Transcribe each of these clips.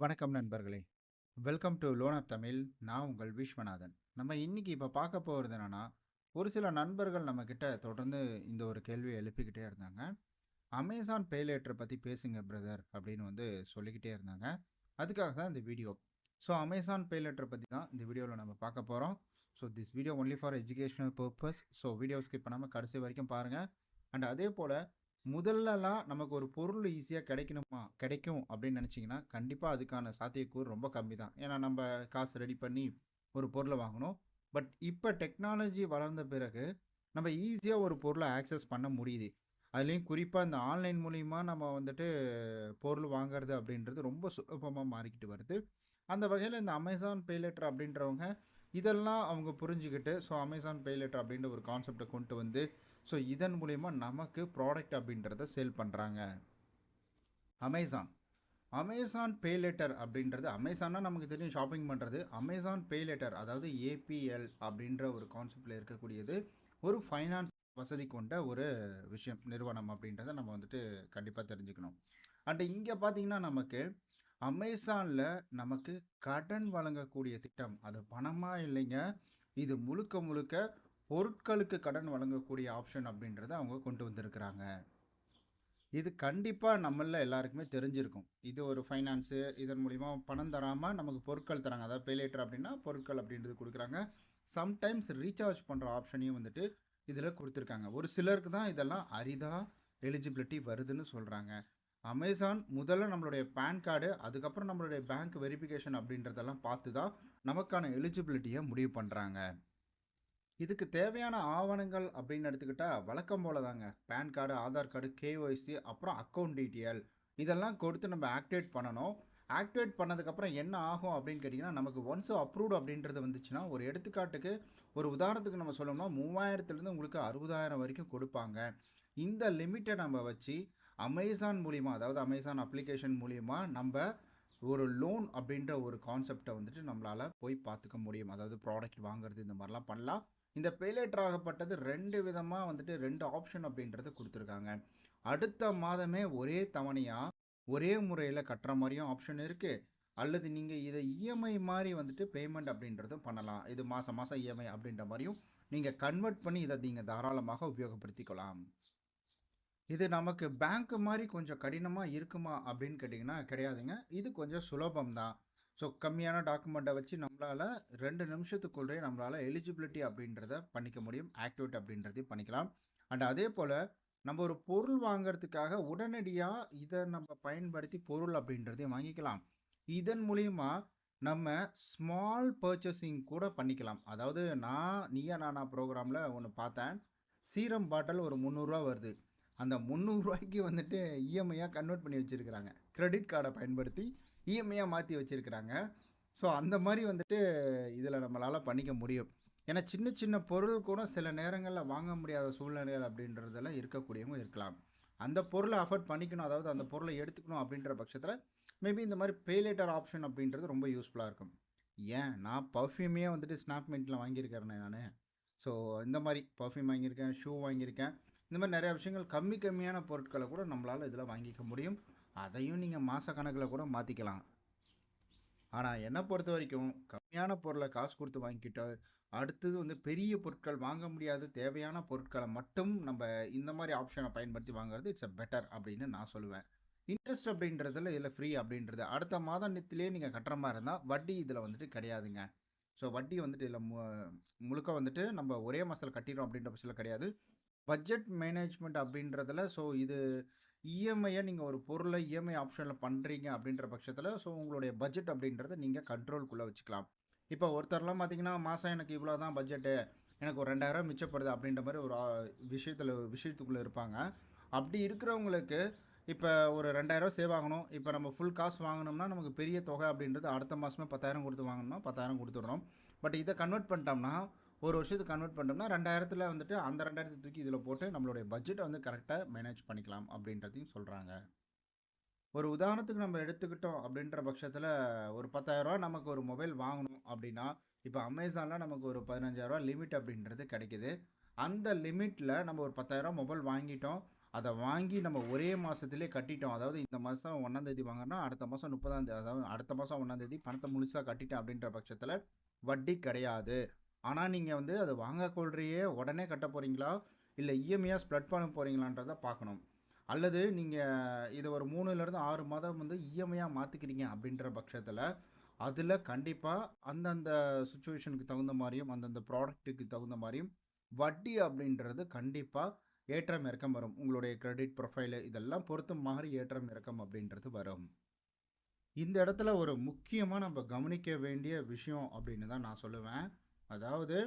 வணக்கம் நண்பர்களே. Welcome to loan app Tamil. நான் உங்கள் விஸ்வநாதன். நம்ம இன்றைக்கி இப்போ பார்க்க போகிறது என்னென்னா ஒரு சில நண்பர்கள் நம்மக்கிட்ட தொடர்ந்து இந்த ஒரு கேள்வியை எழுப்பிக்கிட்டே இருந்தாங்க. அமேசான் பேலேட்டரை பற்றி பேசுங்க பிரதர் அப்படின்னு வந்து சொல்லிக்கிட்டே இருந்தாங்க. அதுக்காக தான் இந்த வீடியோ. ஸோ அமேசான் பேலேட்டரை பற்றி தான் இந்த வீடியோவில் நம்ம பார்க்க போகிறோம் so this video only for educational purpose so video skip பண்ணாமல் கடைசி வரைக்கும் பாருங்கள் அண்ட் அதே போல் முதல்லலாம் நமக்கு ஒரு பொருள் ஈஸியாக கிடைக்கணுமா? கிடைக்கும் அப்படின்னு நினச்சிங்கன்னா கண்டிப்பாக அதுக்கான சாத்தியக்கூறு ரொம்ப கம்மி தான் ஏன்னா நம்ம காசு ரெடி பண்ணி ஒரு பொருளை வாங்கணும். பட் இப்போ டெக்னாலஜி வளர்ந்த பிறகு நம்ம ஈஸியாக ஒரு பொருளை ஆக்சஸ் பண்ண முடியுது. அதுலேயும் குறிப்பாக இந்த ஆன்லைன் மூலிமா நம்ம வந்துட்டு பொருள் வாங்குறது அப்படின்றது ரொம்ப சுலபமாக மாறிக்கிட்டு வருது. அந்த வகையில் இந்த அமேசான் பேலேட்டர் அப்படின்றவங்க இதெல்லாம் அவங்க புரிஞ்சுக்கிட்டு ஸோ அமேசான் பேலேட்டர் அப்படின்ற ஒரு கான்செப்டை கொண்டு வந்து ஸோ இதன் மூலிமா நமக்கு ப்ராடக்ட் அப்படின்றத சேல் பண்ணுறாங்க அமேசான் அமேசான் பே லெட்டர் அப்படின்றது அமேசான்னா நமக்கு தெரியும் ஷாப்பிங் பண்ணுறது அமேசான் பே லெட்டர் அதாவது ஏபிஎல் அப்படின்ற ஒரு கான்செப்டில் இருக்கக்கூடியது ஒரு ஃபைனான்ஸ் வசதி கொண்ட ஒரு விஷயம் நிறுவனம் அப்படின்றத நம்ம வந்துட்டு கண்டிப்பாக தெரிஞ்சுக்கணும். அண்ட் இங்கே பார்த்தீங்கன்னா நமக்கு அமேசானில் நமக்கு கடன் வழங்கக்கூடிய திட்டம் அது பணமாக இல்லைங்க. இது முழுக்க முழுக்க பொருட்களுக்கு கடன் வழங்கக்கூடிய ஆப்ஷன் அப்படின்றத அவங்க கொண்டு வந்திருக்கிறாங்க. இது கண்டிப்பாக நம்மள எல்லாருக்குமே தெரிஞ்சிருக்கும். இது ஒரு ஃபைனான்ஸு இதன் மூலிமா பணம் தராமல் நமக்கு பொருட்கள் தராங்க. அதாவது பேலேட்டர் அப்படின்னா பொருட்கள் அப்படின்றது கொடுக்குறாங்க. சம்டைம்ஸ் ரீசார்ஜ் பண்ணுற ஆப்ஷனையும் வந்துட்டு இதில் கொடுத்துருக்காங்க. ஒரு சிலருக்கு தான் இதெல்லாம் அரிதாக எலிஜிபிலிட்டி வருதுன்னு சொல்கிறாங்க அமேசான் முதல்ல நம்மளுடைய பேன் கார்டு அதுக்கப்புறம் நம்மளுடைய பேங்க் வெரிஃபிகேஷன் அப்படின்றதெல்லாம் பார்த்து தான் நமக்கான எலிஜிபிலிட்டியை முடிவு பண்ணுறாங்க இதுக்கு தேவையான ஆவணங்கள் அப்படின்னு எடுத்துக்கிட்டால் வழக்கம் போல தாங்க PAN card Aadhaar card KYC அப்புறம் அக்கௌண்ட் டீட்டெயில் இதெல்லாம் கொடுத்து நம்ம ஆக்டிவேட் பண்ணணும். ஆக்டிவேட் பண்ணதுக்கப்புறம் என்ன ஆகும் அப்படின்னு கேட்டிங்கன்னா நமக்கு ஒன்ஸ் அப்ரூவ்டு அப்படின்றது வந்துச்சுன்னா ஒரு எடுத்துக்காட்டுக்கு ஒரு உதாரணத்துக்கு நம்ம சொல்லணும்னா மூவாயிரத்துலேருந்து உங்களுக்கு அறுபதாயிரம் வரைக்கும் கொடுப்பாங்க. இந்த லிமிட்டை நம்ம வச்சு அமேசான் மூலிமா அதாவது அமேசான் அப்ளிகேஷன் மூலிமா நம்ம ஒரு லோன் அப்படின்ற ஒரு கான்செப்டை வந்துட்டு நம்மளால் போய் பார்த்துக்க முடியும். அதாவது ப்ராடக்ட் வாங்குறது இந்த மாதிரிலாம் பண்ணலாம். இந்த பேலேட்டர் ஆகப்பட்டது ரெண்டு விதமாக வந்துட்டு ரெண்டு ஆப்ஷன் அப்படின்றத கொடுத்துருக்காங்க. அடுத்த மாதமே ஒரே தவணையாக ஒரே முறையில் கட்டுற மாதிரியும் ஆப்ஷன் இருக்குது அல்லது நீங்கள் இதை இஎம்ஐ மாதிரி வந்துட்டு பேமெண்ட் அப்படின்றதும் பண்ணலாம். இது மாதம் மாதம் இஎம்ஐ அப்படின்ற மாதிரியும் நீங்கள் கன்வெர்ட் பண்ணி இதை நீங்கள் தாராளமாக உபயோகப்படுத்திக்கலாம். இது நமக்கு பேங்க் மாதிரி கொஞ்சம் கடினமாக இருக்குமா அப்படின்னு கேட்டிங்கன்னா கிடையாதுங்க. இது கொஞ்சம் சுலபம் தான் ஸோ கம்மியான டாக்குமெண்ட்டை வச்சு நம்மளால் ரெண்டு நிமிஷத்துக்குள்ளே நம்மளால் எலிஜிபிலிட்டி அப்படின்றத பண்ணிக்க முடியும். ஆக்டிவேட் அப்படின்றதையும் பண்ணிக்கலாம். அண்ட் அதே போல் நம்ம ஒரு பொருள் வாங்குறதுக்காக உடனடியாக இதை நம்ம பயன்படுத்தி பொருள் அப்படின்றதையும் வாங்கிக்கலாம். இதன் மூலிமா நம்ம ஸ்மால் பர்ச்சேசிங் கூட பண்ணிக்கலாம். அதாவது நான் நீயா நானா ப்ரோக்ராமில் ஒன்று பார்த்தேன். சீரம் பாட்டில் ஒரு முந்நூறுரூவா வருது. அந்த முந்நூறுரூவாய்க்கு வந்துட்டு இஎம்ஐயாக கன்வெர்ட் பண்ணி வச்சுருக்கிறாங்க. க்ரெடிட் கார்டை பயன்படுத்தி இஎம்ஐயாக மாற்றி வச்சுருக்கிறாங்க. ஸோ அந்த மாதிரி வந்துட்டு இதில் நம்மளால் பண்ணிக்க முடியும். ஏன்னா சின்ன சின்ன பொருள் கூட சில நேரங்களில் வாங்க முடியாத சூழ்நிலைகள் அப்படின்றதெல்லாம் இருக்கக்கூடியவங்க இருக்கலாம். அந்த பொருளை அஃபோர்ட் பண்ணிக்கணும். அதாவது அந்த பொருளை எடுத்துக்கணும் அப்படின்ற பட்சத்தில் மேபி இந்த மாதிரி பேலேட்டர் ஆப்ஷன் அப்படின்றது ரொம்ப யூஸ்ஃபுல்லாக இருக்கும். ஏன்? நான் பர்ஃப்யூமே வந்துட்டு ஸ்னாப்மெண்ட்டில் வாங்கியிருக்கிறேன் நான். ஸோ இந்த மாதிரி பர்ஃப்யூம் வாங்கியிருக்கேன் ஷூ வாங்கியிருக்கேன். இந்த மாதிரி நிறையா விஷயங்கள் கம்மி கம்மியான பொருட்களை கூட நம்மளால் இதில் வாங்கிக்க முடியும். அதையும் நீங்கள் மாத கணக்கில் கூட மாற்றிக்கலாம் ஆனால் என்னை பொறுத்த வரைக்கும் கம்மியான பொருளை காசு கொடுத்து வாங்கிக்கிட்டு அடுத்தது வந்து பெரிய பொருட்கள் வாங்க முடியாத. தேவையான பொருட்களை மட்டும் நம்ம இந்த மாதிரி ஆப்ஷனை பயன்படுத்தி வாங்குறது இட்ஸ் அ பெட்டர் அப்படின்னு நான் சொல்லுவேன். இன்ட்ரெஸ்ட் அப்படின்றதில் இதில் ஃப்ரீ அப்படின்றது. அடுத்த மாதம் நித்திலே நீங்கள் கட்டுற மாதிரி இருந்தால் வட்டி இதில் வந்துட்டு கிடையாதுங்க. ஸோ வட்டி வந்துட்டு இதில் மு முழுக்க வந்துட்டு நம்ம ஒரே மாதத்தில் கட்டிடும் அப்படின்ற பட்சத்தில் கிடையாது. பட்ஜெட் மேனேஜ்மெண்ட் அப்படின்றதில் ஸோ இது இஎம்ஐயை நீங்கள் ஒரு பொருளை இஎம்ஐ ஆப்ஷனில் பண்ணுறீங்க அப்படின்ற பட்சத்தில் ஸோ உங்களுடைய பட்ஜெட் அப்படின்றத நீங்கள் கண்ட்ரோல்குள்ளே வச்சுக்கலாம். இப்போ ஒருத்தர்லாம் பார்த்தீங்கன்னா மாதம் எனக்கு இவ்வளோ தான் பட்ஜெட்டு எனக்கு ஒரு ரெண்டாயிரம் மிச்சப்படுது அப்படின்ற மாதிரி ஒரு விஷயத்தில் விஷயத்துக்குள்ளே இருப்பாங்க. அப்படி இருக்கிறவங்களுக்கு இப்போ ஒரு ரெண்டாயிரம் சேவ் ஆகணும். இப்போ நம்ம ஃபுல் காசு வாங்கினோம்னா நமக்கு பெரிய தொகை அப்படின்றது அடுத்த மாதமே பத்தாயிரம் கொடுத்து வாங்கணும்னா பத்தாயிரம் கொடுத்துட்றோம் பட் இதை கன்வெர்ட் பண்ணிட்டோம்னா ஒரு வருஷத்துக்கு கன்வெர்ட் பண்ணிட்டோம்னா ரெண்டாயிரத்தில் வந்துட்டு அந்த ரெண்டாயிரத்து தூக்கி இதில் போட்டு நம்மளுடைய பட்ஜெட்டை வந்து கரெக்டாக மேனேஜ் பண்ணிக்கலாம் அப்படின்றதையும் சொல்கிறாங்க ஒரு உதாரணத்துக்கு நம்ம எடுத்துக்கிட்டோம் அப்படின்ற பட்சத்தில் ஒரு பத்தாயிரரூவா நமக்கு ஒரு மொபைல் வாங்கணும் அப்படின்னா இப்போ அமேசானில் நமக்கு ஒரு பதினஞ்சாயிரரூவா லிமிட் அப்படின்றது கிடைக்குது அந்த லிமிட்டில் நம்ம ஒரு பத்தாயிரரூவா மொபைல் வாங்கிட்டோம் அதை வாங்கி நம்ம ஒரே மாதத்துலேயே கட்டிட்டோம். அதாவது இந்த மாதம் ஒன்றாந்தேதி வாங்கினா அடுத்த மாதம் முப்பதாம் தேதி அதாவது அடுத்த மாசம் 1ஆம் தேதி பணத்த முழுசா கட்டிட்டேன் அப்படின்ற பட்சத்தில் வட்டி கிடையாது. ஆனால் நீங்கள் வந்து அது வாங்க கொள்றையே உடனே கட்ட போகிறீங்களா இல்லை இஎம்ஐயா ஸ்ப்ளட் பண்ண போகிறீங்களான்றதை பார்க்கணும். அல்லது நீங்கள் இதை ஒரு 3லிருந்து 6 மாதம் வந்து இஎம்ஐயாக மாற்றிக்கிறீங்க அப்படின்ற பட்சத்தில் அதில் கண்டிப்பாக அந்தந்த சுச்சுவேஷனுக்கு தகுந்த மாதிரியும் அந்தந்த ப்ராடக்ட்டுக்கு தகுந்த மாதிரியும் வட்டி அப்படின்றது கண்டிப்பாக ஏற்றம் இறக்கம் வரும். உங்களுடைய கிரெடிட் ப்ரொஃபைலு இதெல்லாம் பொறுத்து மாதிரி ஏற்றம் இறக்கம் அப்படின்றது வரும். இந்த இடத்துல ஒரு முக்கியமாக நம்ம கவனிக்க வேண்டிய விஷயம் அப்படின்னு தான் நான் சொல்லுவேன். அதாவது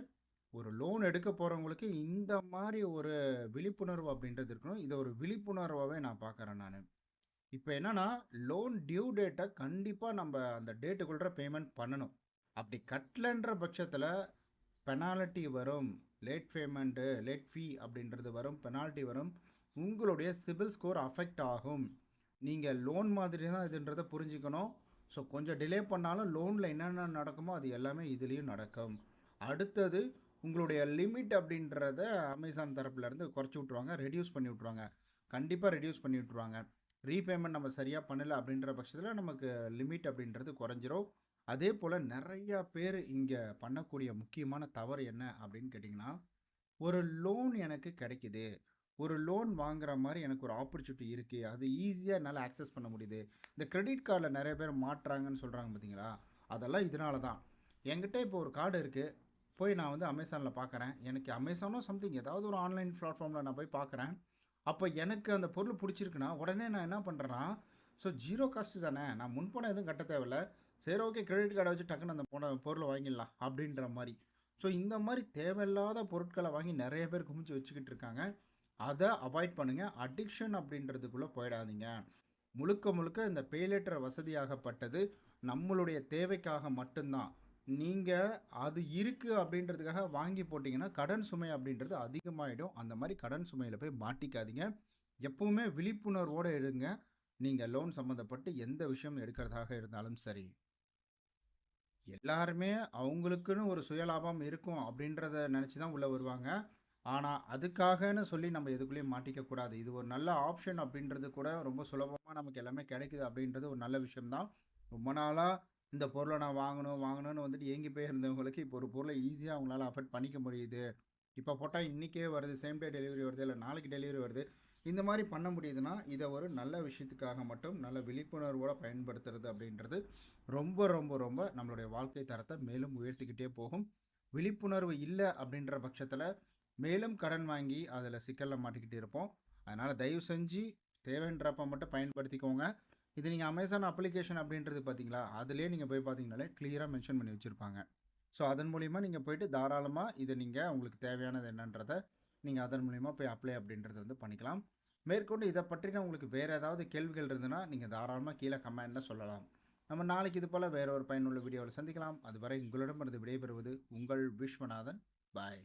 ஒரு லோன் எடுக்க போகிறவங்களுக்கு இந்த மாதிரி ஒரு விழிப்புணர்வு அப்படின்றது இருக்கணும். இதை ஒரு விழிப்புணர்வாகவே நான் பார்க்குறேன் நான் இப்போ என்னென்னா லோன் டியூ டேட்டை கண்டிப்பாக நம்ம அந்த டேட்டுக்குள்ள பேமெண்ட் பண்ணணும். அப்படி கட்டலன்ற பட்சத்தில் பெனால்ட்டி வரும். லேட் பேமெண்ட்டு, லேட் ஃபீ அப்படின்றது வரும். பெனால்ட்டி வரும். உங்களுடைய சிபில் ஸ்கோர் அஃபெக்ட் ஆகும். நீங்கள் லோன் மாதிரி தான் இதுன்றத புரிஞ்சுக்கணும். ஸோ கொஞ்சம் டிலே பண்ணாலும் லோனில் என்னென்ன நடக்குமோ அது எல்லாமே இதுலேயும் நடக்கும். அடுத்தது உங்களுடைய லிமிட் அப்படின்றத அமேசான் தரப்புலேருந்து குறைச்சி விட்ருவாங்க ரெடியூஸ் பண்ணி விட்ருவாங்க கண்டிப்பாக ரெடியூஸ் பண்ணி விட்ருவாங்க ரீபேமெண்ட் நம்ம சரியாக பண்ணலை அப்படின்ற பட்சத்தில் நமக்கு லிமிட் அப்படின்றது குறைஞ்சிரும். அதே போல் நிறையா பேர் இங்கே பண்ணக்கூடிய முக்கியமான தவறு என்ன அப்படின்னு கேட்டிங்கன்னா ஒரு லோன் எனக்கு கிடைக்குது. ஒரு லோன் வாங்குற மாதிரி எனக்கு ஒரு ஆப்பர்ச்சுனிட்டி இருக்குது அது ஈஸியாக என்னால் ஆக்சஸ் பண்ண முடியுது. இந்த கிரெடிட் கார்டில் நிறைய பேர் மாட்டுறாங்கன்னு சொல்கிறாங்க பார்த்தீங்களா? அதெல்லாம் இதனால தான். என்கிட்ட இப்போ ஒரு கார்டு இருக்குது போய் நான் வந்து அமேசானில் பார்க்குறேன். எனக்கு அமேசானோ சம்திங் ஏதாவது ஒரு ஆன்லைன் பிளாட்ஃபார்மில் நான் போய் பார்க்குறேன். அப்போ எனக்கு அந்த பொருள் பிடிச்சிருக்குன்னா உடனே நான் என்ன பண்ணுறேன்னா ஸோ ஜீரோ காஸ்ட் தானே. நான் முன்பணம் எதுவும் கட்ட தேவையில்ல. சரி ஓகே கிரெடிட் கார்டை வச்சு டக்குனு அந்த போன பொருளை வாங்கிடலாம் அப்படின்ற மாதிரி ஸோ இந்த மாதிரி தேவையில்லாத பொருட்களை வாங்கி நிறைய பேர் குமிச்சு வச்சுக்கிட்டு இருக்காங்க. அதை அவாய்ட் பண்ணுங்கள் அடிக்ஷன் அப்படின்றதுக்குள்ளே போயிடாதீங்க. முழுக்க முழுக்க இந்த பேலேட்டர் வசதியாகப்பட்டது நம்மளுடைய தேவைக்காக மட்டும்தான் நீங்கள் அது இருக்குது அப்படின்றதுக்காக வாங்கி போட்டிங்கன்னா கடன் சுமை அப்படின்றது அதிகமாகிடும் அந்த மாதிரி கடன் சுமையில் போய் மாட்டிக்காதீங்க. எப்பவுமே விழிப்புணர்வோடு இருங்க. நீங்கள் லோன் சம்மந்தப்பட்டு எந்த விஷயம் எடுக்கிறதாக இருந்தாலும் சரி. எல்லாருமே அவங்களுக்குன்னு ஒரு சுயலாபம் இருக்கும் அப்படின்றத நினச்சி தான் உள்ளே வருவாங்க. ஆனால் அதுக்காகன்னு சொல்லி நம்ம எதுக்குள்ளேயும் மாட்டிக்க கூடாது. இது ஒரு நல்ல ஆப்ஷன் அப்படின்றது கூட ரொம்ப சுலபமாக நமக்கு எல்லாமே கிடைக்குது அப்படின்றது ஒரு நல்ல விஷயம் தான். ரொம்ப நாளாக இந்த பொருளை நான் வாங்கணும், வாங்கணும்னு வந்துட்டு ஏங்கி போய் இருந்தவங்களுக்கு இப்போ ஒரு பொருளை ஈஸியாக அவங்களால அஃபோர்ட் பண்ணிக்க முடியுது. இப்போ போட்டால் இன்றைக்கே வருது. சேம் டே டெலிவரி வருது. இல்லை நாளைக்கு டெலிவரி வருது. இந்த மாதிரி பண்ண முடியுதுன்னா, இதை ஒரு நல்ல விஷயத்துக்காக மட்டும் நல்ல விழிப்புணர்வோடு பயன்படுத்துறது அப்படின்றது ரொம்ப ரொம்ப ரொம்ப நம்மளுடைய வாழ்க்கை தரத்தை மேலும் உயர்த்திக்கிட்டே போகும். விழிப்புணர்வு இல்லை அப்படின்ற பட்சத்தில் மேலும் கடன் வாங்கி அதில் சிக்கலில் மாட்டிக்கிட்டு இருப்போம். அதனால் தயவு செஞ்சு தேவைன்றப்ப மட்டும் பயன்படுத்திக்கோங்க. இது நீங்கள் அமேசான் அப்ளிகேஷன் அப்படின்றது பார்த்தீங்களா? அதிலே நீங்கள் போய் பார்த்தீங்கனாலே கிளியராக மென்ஷன் பண்ணி வச்சுருப்பாங்க ஸோ அதன் மூலிமா நீங்கள் போயிட்டு தாராளமாக இதை நீங்கள் உங்களுக்கு தேவையானது என்னன்றதை நீங்கள் அதன் மூலிமா போய் அப்ளை அப்படின்றத வந்து பண்ணிக்கலாம். மேற்கொண்டு இதை பற்றின உங்களுக்கு வேறு ஏதாவது கேள்விகள் இருந்ததுன்னா, நீங்கள் தாராளமாக கீழே கமெண்டில் சொல்லலாம். நம்ம நாளைக்கு இது போல் வேற ஒரு பயனுள்ள வீடியோவில் சந்திக்கலாம். அதுவரை உங்களிடமிருந்து விடைபெறுவது உங்கள் விஸ்வநாதன். பாய்.